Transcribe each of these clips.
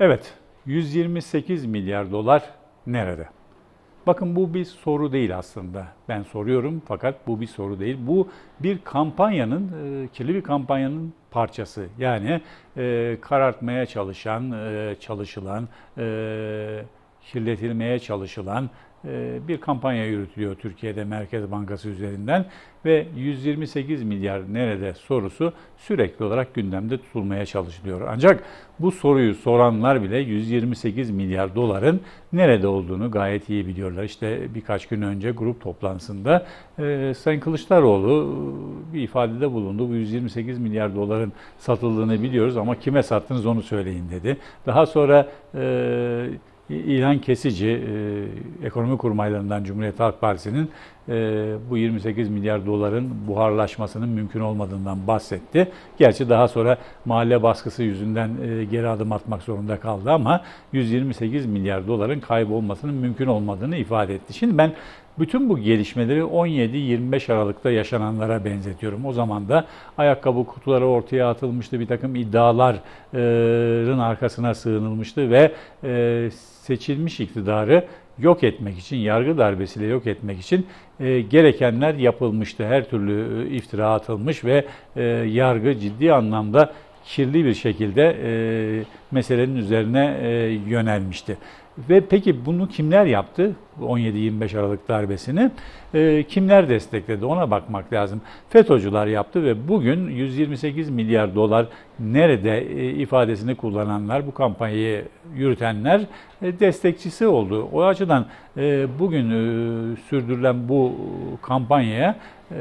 Evet, 128 milyar dolar nerede? Bakın bu bir soru değil aslında. Ben soruyorum fakat bu bir soru değil. Bu bir kampanyanın, e, kirli bir kampanyanın parçası. Yani e, karartmaya çalışan, e, çalışılan, kirletilmeye çalışılan bir kampanya yürütülüyor Türkiye'de Merkez Bankası üzerinden ve 128 milyar nerede sorusu sürekli olarak gündemde tutulmaya çalışılıyor. Ancak bu soruyu soranlar bile 128 milyar doların nerede olduğunu gayet iyi biliyorlar. İşte birkaç gün önce grup toplantısında e, Sayın Kılıçdaroğlu e, bir ifadede bulundu. Bu 128 milyar doların satıldığını biliyoruz ama kime sattınız onu söyleyin dedi. Daha sonra e, İlhan Kesici, e, ekonomi kurmaylarından Cumhuriyet Halk Partisi'nin e, bu 28 milyar doların buharlaşmasının mümkün olmadığından bahsetti. Gerçi daha sonra mahalle baskısı yüzünden e, geri adım atmak zorunda kaldı ama 128 milyar doların kaybolmasının mümkün olmadığını ifade etti. Şimdi ben bütün bu gelişmeleri 17-25 Aralık'ta yaşananlara benzetiyorum. O zaman da ayakkabı kutuları ortaya atılmıştı, bir takım iddiaların arkasına sığınılmıştı ve e, seçilmiş iktidarı yok etmek için, yargı darbesiyle yok etmek için e, gerekenler yapılmıştı. Her türlü e, iftira atılmış ve e, yargı ciddi anlamda kirli bir şekilde e, meselenin üzerine e, yönelmişti. Ve peki bunu kimler yaptı? 17-25 Aralık darbesini e, kimler destekledi ona bakmak lazım. FETÖ'cüler yaptı ve bugün 128 milyar dolar nerede e, ifadesini kullananlar, bu kampanyayı yürütenler e, destekçisi oldu. O açıdan e, bugün e, sürdürülen bu kampanyaya e,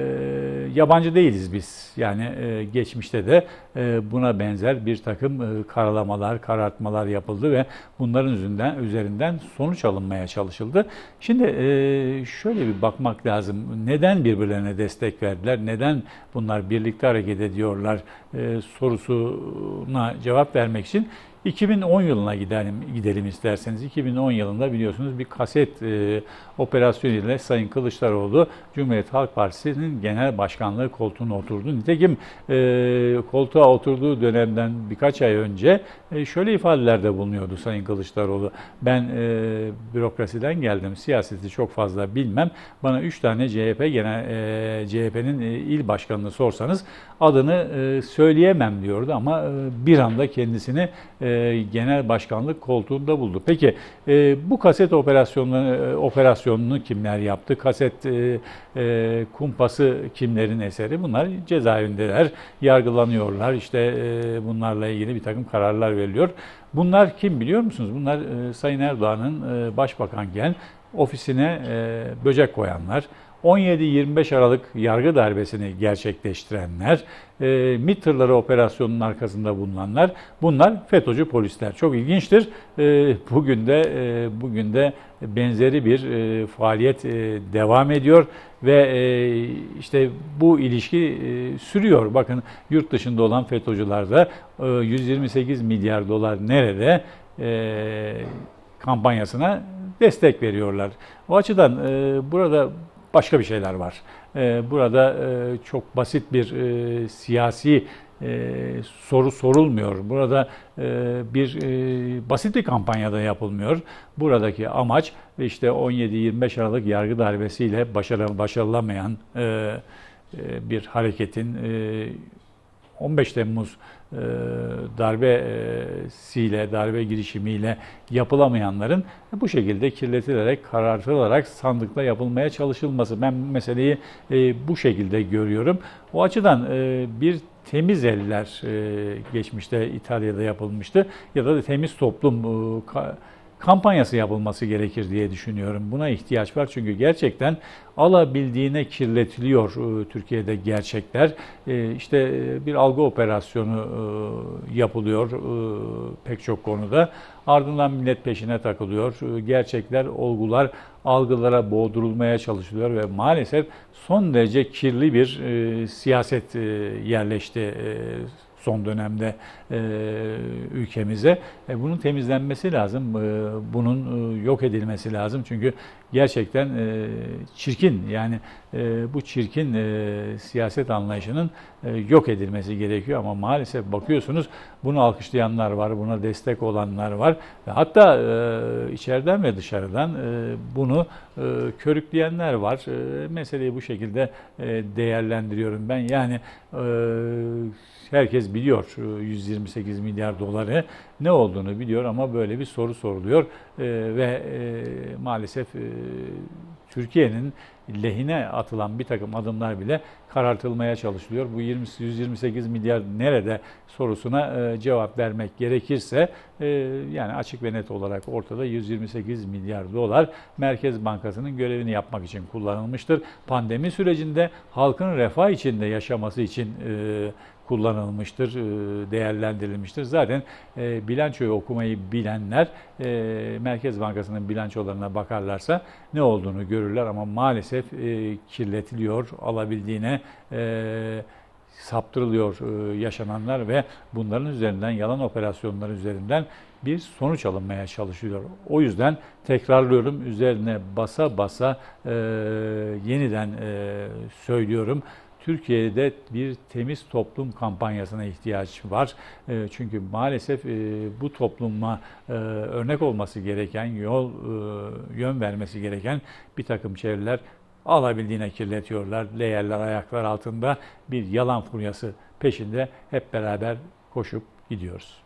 yabancı değiliz biz. Yani e, geçmişte de e, buna benzer bir takım e, karalamalar, karartmalar yapıldı ve bunların üzerinden, üzerinden sonuç alınmaya çalışıldı. Şimdi e, şöyle bir bakmak lazım. Neden birbirlerine destek verdiler? Neden bunlar birlikte hareket ediyorlar? E, sorusuna cevap vermek için 2010 yılına gidelim, gidelim isterseniz. 2010 yılında biliyorsunuz bir kaset e, operasyonu ile Sayın Kılıçdaroğlu Cumhuriyet Halk Partisi'nin genel başkanlığı koltuğuna oturdu. Nitekim e, koltuğa oturduğu dönemden birkaç ay önce e, şöyle ifadelerde bulunuyordu Sayın Kılıçdaroğlu. Ben e, bürokrasiden geldim, siyaseti çok fazla bilmem. Bana 3 tane CHP genel e, CHP'nin e, il başkanını sorsanız adını e, söyleyemem diyordu ama e, bir anda kendisini e, genel başkanlık koltuğunda buldu. Peki e, bu kaset operasyonunu, operasyonunu kimler yaptı? Kaset e, e, kumpası kimlerin eseri? Bunlar cezaevindeler, yargılanıyorlar. İşte e, bunlarla ilgili bir takım kararlar veriliyor. Bunlar kim biliyor musunuz? Bunlar e, Sayın Erdoğan'ın e, başbakanken ofisine e, böcek koyanlar, 17-25 Aralık yargı darbesini gerçekleştirenler, e, MİT tırları operasyonunun arkasında bulunanlar bunlar FETÖ'cü polisler. Çok ilginçtir. E, bugün de e, bugün de benzeri bir e, faaliyet e, devam ediyor ve e, işte bu ilişki e, sürüyor. Bakın yurt dışında olan FETÖ'cüler de e, 128 milyar dolar nerede e, kampanyasına destek veriyorlar. O açıdan e, burada başka bir şeyler var. Ee, burada e, çok basit bir e, siyasi e, soru sorulmuyor. Burada bir basit bir kampanyada yapılmıyor. Buradaki amaç işte 17-25 Aralık yargı darbesiyle başarı, başarılamayan bir hareketin 15 Temmuz e, darbesiyle, darbe girişimiyle yapılamayanların bu şekilde kirletilerek, karartılarak sandıkla yapılmaya çalışılması. Ben meseleyi e, bu şekilde görüyorum. O açıdan e, bir temiz eller geçmişte İtalya'da yapılmıştı ya da temiz toplum kampanyası yapılması gerekir diye düşünüyorum. Buna ihtiyaç var çünkü gerçekten alabildiğine kirletiliyor e, Türkiye'de gerçekler. E, işte e, bir algı operasyonu yapılıyor pek çok konuda. Ardından millet peşine takılıyor. Gerçekler, olgular algılara boğdurulmaya çalışılıyor ve maalesef son derece kirli bir siyaset yerleşti son dönemde e, ülkemize. E, bunun temizlenmesi lazım. E, bunun e, yok edilmesi lazım. Çünkü gerçekten e, çirkin yani e, bu çirkin e, siyaset anlayışının e, yok edilmesi gerekiyor ama maalesef bakıyorsunuz bunu alkışlayanlar var, buna destek olanlar var ve hatta e, içeriden ve dışarıdan e, bunu e, körükleyenler var. E, meseleyi bu şekilde e, değerlendiriyorum ben. Yani e, herkes biliyor e, 128 milyar doları ne olduğunu biliyor ama böyle bir soru soruluyor. E, ve e, maalesef e, Türkiye'nin lehine atılan bir takım adımlar bile karartılmaya çalışılıyor. Bu 20, 128 milyar nerede sorusuna e, cevap vermek gerekirse e, yani açık ve net olarak ortada 128 milyar dolar Merkez Bankası'nın görevini yapmak için kullanılmıştır. Pandemi sürecinde halkın refah içinde yaşaması için e, kullanılmıştır, e, değerlendirilmiştir. Zaten e, bilançoyu okumayı bilenler e, Merkez Bankası'nın bilançolarına bakarlarsa ne olduğunu görürler ama maalesef kirletiliyor, alabildiğine e, saptırılıyor e, yaşananlar ve bunların üzerinden yalan operasyonlar üzerinden bir sonuç alınmaya çalışılıyor. O yüzden tekrarlıyorum üzerine basa basa e, yeniden e, söylüyorum. Türkiye'de bir temiz toplum kampanyasına ihtiyaç var. E, Çünkü maalesef e, bu topluma e, örnek olması gereken, yol yön vermesi gereken bir takım çevreler alabildiğine kirletiyorlar. Leğerler ayaklar altında bir yalan furyası peşinde hep beraber koşup gidiyoruz.